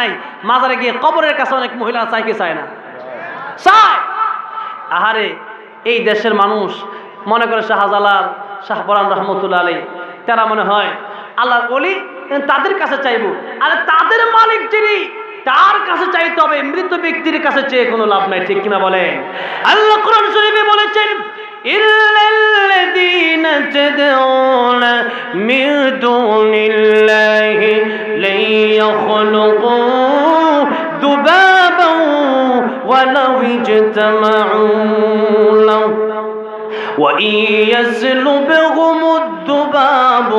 নাই, মাজারে গিয়ে কবরের কাছে অনেক মহিলা চায় কি চায় না। চায়! আহারে, এই দেশের মানুষ, মনে করে শাহজালাল শাহবরান রহমতুল্লা আলী তারা মনে হয়, আল্লাহর অলি তাদের কাছে চাইব। আর তাদের মালিক যিনি, তার কাছে চাইতে হবে, মৃত ব্যক্তির কাছে চেয়ে কোনো লাভ নাই, ঠিক কিনা বলেন? আল্লাহ কোরআন শরীফে বলেছেন, ইল্লাল্লাযীনা তাদউনা মিন দুনি اجتمعوا له وإن يسلبهم الذباب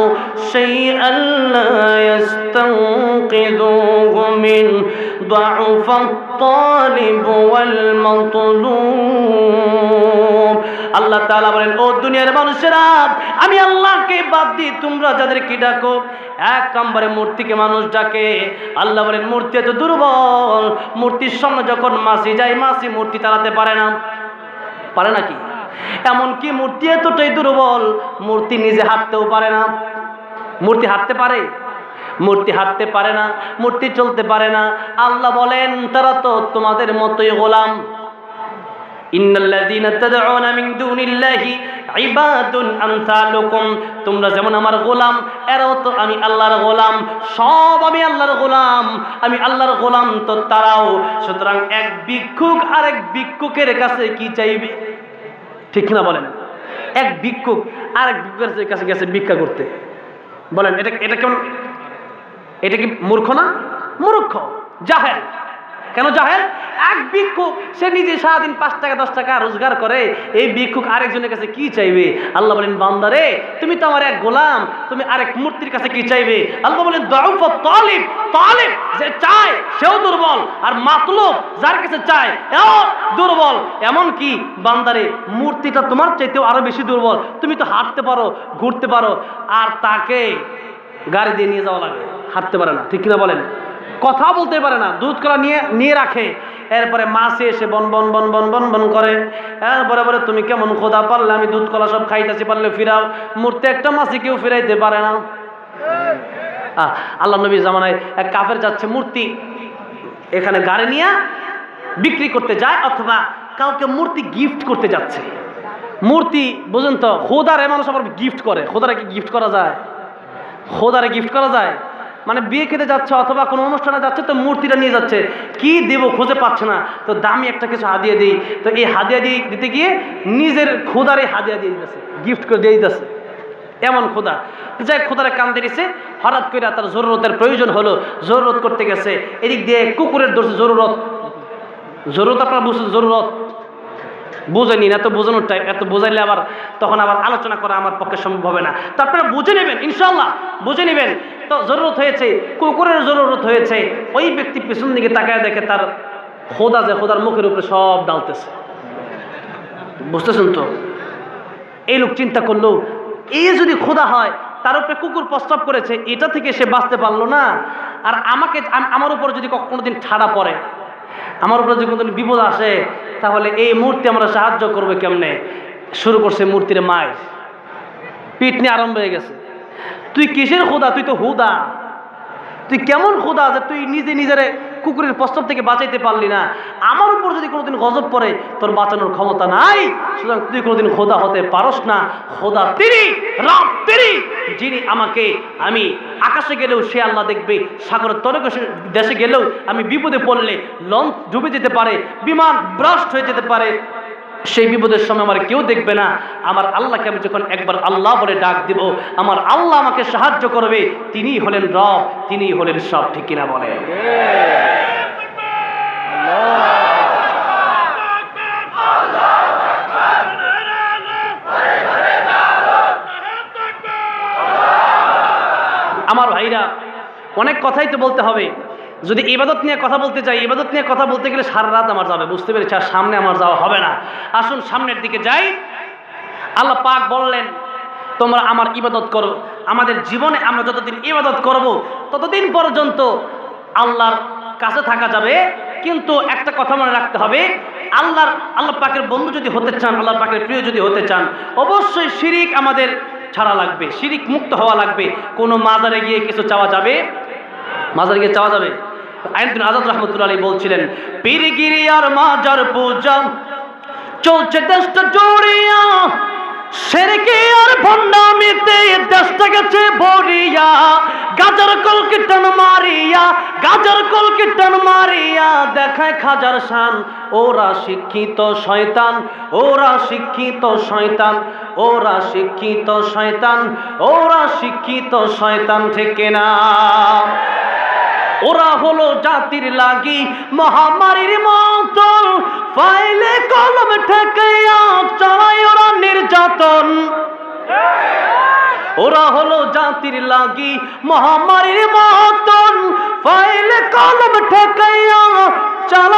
شيئا لا يستنقذوه من ضعف الطالب والمطلوب আল্লাহ তাআলা বলেন ও দুনিয়ার মানুষেরা আমি আল্লাহকে বাদ দিই তোমরা যাদের যাদেরকে ডাকো, এক নম্বরে মূর্তিকে মানুষ ডাকে। আল্লাহ বলেন, মূর্তি এত দুর্বল। মূর্তির সামনে যখন মাসি যায়, মাসি মূর্তি তাড়াতে পারে না। পারে নাকি এমনকি মূর্তি এতটাই দুর্বল, মূর্তি নিজে হাঁটতেও পারে না। মূর্তি হাঁটতে পারে? মূর্তি হাঁটতে পারে না। মূর্তি চলতে পারে না। আল্লাহ বলেন, তারা তো তোমাদের মতোই গোলাম। তোমরা যেমন আমার গোলাম, এরাও তো আমি আল্লাহর গোলাম। সব আমি আল্লাহর গোলাম। আমি আল্লাহর গোলাম তো তারাও। সুতরাং এক ভিক্ষুক আরেক ভিক্ষুকের কাছে কি চাইবে? ঠিক না বলেন? এক ভিক্ষুক আরেক ভিক্ষুকের কাছে গেছে ভিক্ষা করতে। বলেন, এটা এটা কেমন এটা কি মূর্খ না? মূর্খ, জাহেল। কেন জাহেল এক ভিক্ষুক, সে নিজে সারাদিন পাঁচ টাকা, দশ টাকা রোজগার করে। এই ভিক্ষুক আরেকজনের কাছে কি চাইবে? আল্লাহ বলেন, বান্দারে, তুমি তো আমার এক গোলাম, তুমি আরেক মূর্তির কাছে কি চাইবে? আল্লাহ বলেন, দাউফ তালিব যে চায়, সেও দুর্বল, আর মাতলুব যার কাছে চায়, এও দুর্বল। এমন কি বান্দারে, মূর্তিটা তোমার চাইতেও আরও বেশি দুর্বল। তুমি তো হাঁটতে পারো, ঘুরতে পারো, আর তাকে গাড়ি দিয়ে নিয়ে যাওয়া লাগে। হাঁটতে পারে না, ঠিক কিনা বলেন? কথা বলতে পারে না দুধ কলা নিয়ে নিয়ে রাখে। এরপরে মাসে এসে বন বন বন বন বন বন করে। এরপরে পরে তুমি কেমন খোদা পারলে? আমি দুধ কলা সব খাইতেছি, পারলে ফিরাও। মূর্তি একটা মাসি কেউ ফিরাইতে পারে না। আল্লাহ নবী জামানায় এক কাফের যাচ্ছে, মূর্তি এখানে গাড়ি নিয়ে বিক্রি করতে যায়, অথবা কাউকে মূর্তি গিফট করতে যাচ্ছে। মূর্তি, বুঝুন তো, খোদারে মানুষ আবার গিফট করে। খোদারে কি গিফট করা যায়? খোদারে গিফট করা যায়? মানে বিয়ে খেতে যাচ্ছে অথবা কোনো অনুষ্ঠানে যাচ্ছে, তো মূর্তিটা নিয়ে যাচ্ছে। কি দেবো খুঁজে পাচ্ছে না। তো দামি একটা কিছু হাদিয়া দিই। তো এই হাদিয়া দিয়ে দিতে গিয়ে নিজের খোদারে হাদিয়া দিয়ে দিতেছে। গিফট করে দিয়ে দিতেছে। এমন খোদা যাই খোদারে কান দিয়েছে হঠাৎ করে তার জরুরতের প্রয়োজন হলো। জরুরত করতে গেছে। এদিক দিয়ে কুকুরের দোষে জরুরত। জরুরত আপনার বুঝছেন জরুরত? বুঝেনি না তো বোঝানোর টাইম এত বোঝাইলে আবার তখন আবার আলোচনা করা আমার পক্ষে সম্ভব হবে না। তো আপনারা বুঝে নেবেন ইনশাল্লাহ বুঝে নেবেন জরুরত হয়েছে, কুকুরের জরুরত হয়েছে। ওই ব্যক্তি পিছন দিকে তাকায় দেখে তার খোদা যে খোদার মুখের উপরে সব ডালতেছে। বুঝতেছেন তো? এই লোক চিন্তা করল এই যদি খোদা হয়, তার উপরে কুকুর প্রস্তাব করেছে, এটা থেকে সে বাঁচতে পারল না। আর আমাকে আমার উপর যদি কখনো দিন ঠাড়া পড়ে, আমার উপরে যদি কোনোদিন বিপদ আসে, তাহলে এই মূর্তি আমরা সাহায্য করবে কেমনে? শুরু করছে মূর্তির মায়ের। পিঠ নিয়ে আরম্ভ হয়ে গেছে। তুই কিসের খোদা তুই তো হুদা। তুই কেমন খোদা যে তুই নিজে নিজের কুকুরের প্রস্তাব থেকে বাঁচাইতে পারলি না? আমার উপর যদি কোনোদিন গজব পড়ে, তোর বাঁচানোর ক্ষমতা নাই। সুতরাং তুই কোনোদিন খোদা হতে পারস না। খোদা তিনি রাম তিনি যিনি আমাকে আমি আকাশে গেলেও সে আল্লাহ দেখবে, সাগরের তরক দেশে গেলেও আমি বিপদে পড়লে লঞ্চ ডুবে যেতে পারে, বিমান ব্রাস্ট হয়ে যেতে পারে। সেই বিপদের সময় আমার কেউ দেখবে না। আমার আল্লাহকে আমি যখন একবার আল্লাহ বলে ডাক দিব, আমার আল্লাহ আমাকে সাহায্য করবে, তিনিই হলেন রব তিনি হলেন সব, ঠিক কিনা বলে? আমার ভাইরা, অনেক কথাই তো বলতে হবে। যদি ইবাদত নিয়ে কথা বলতে চাই ইবাদত নিয়ে কথা বলতে গেলে সারা রাত আমার যাবে, বুঝতে পেরেছি? আর সামনে আমার যাওয়া হবে না। আসুন সামনের দিকে যাই। আল্লাহ পাক বললেন, তোমরা আমার ইবাদত করো। আমাদের জীবনে আমরা যতদিন ইবাদত করব, ততদিন পর্যন্ত আল্লাহর কাছে থাকা যাবে। কিন্তু একটা কথা মনে রাখতে হবে, আল্লাহর, আল্লাহ পাকের বন্ধু যদি হতে চান আল্লাহ পাকের প্রিয় যদি হতে চান, অবশ্যই শিরিক আমাদের ছাড়া লাগবে, শিরিক মুক্ত হওয়া লাগবে। কোনো মাজারে গিয়ে কিছু চাওয়া যাবে? মাজারে গিয়ে চাওয়া যাবে? আইনুদ্দিন আজাদ রহমতুল্লাহ আলী বলছিলেন, পীরগিরি আর মাজার পূজা চলছে দেশটা জড়িয়া সেরকে আর ভণ্ডামিতে দেশটা গেছে ভরিয়া, গাজার কলকে টান মারিয়া, গাজার কলকে টান মারিয়া, দেখায় খাজার শান, ওরা শিক্ষিত শয়তান, ওরা শিক্ষিত শয়তান, ওরা শিক্ষিত শয়তান, ওরা শিক্ষিত শয়তান থেকে না ওরা হলো জাতির লাগি মহামারীর মতন। ফাইলে কলম ঠেকাইয়া চালায় ওরা নির্যাতন। ওরা হলো জাতির লাগি মহামারীর মতন। ফাইলে কলম ঠেকাইয়া চালায়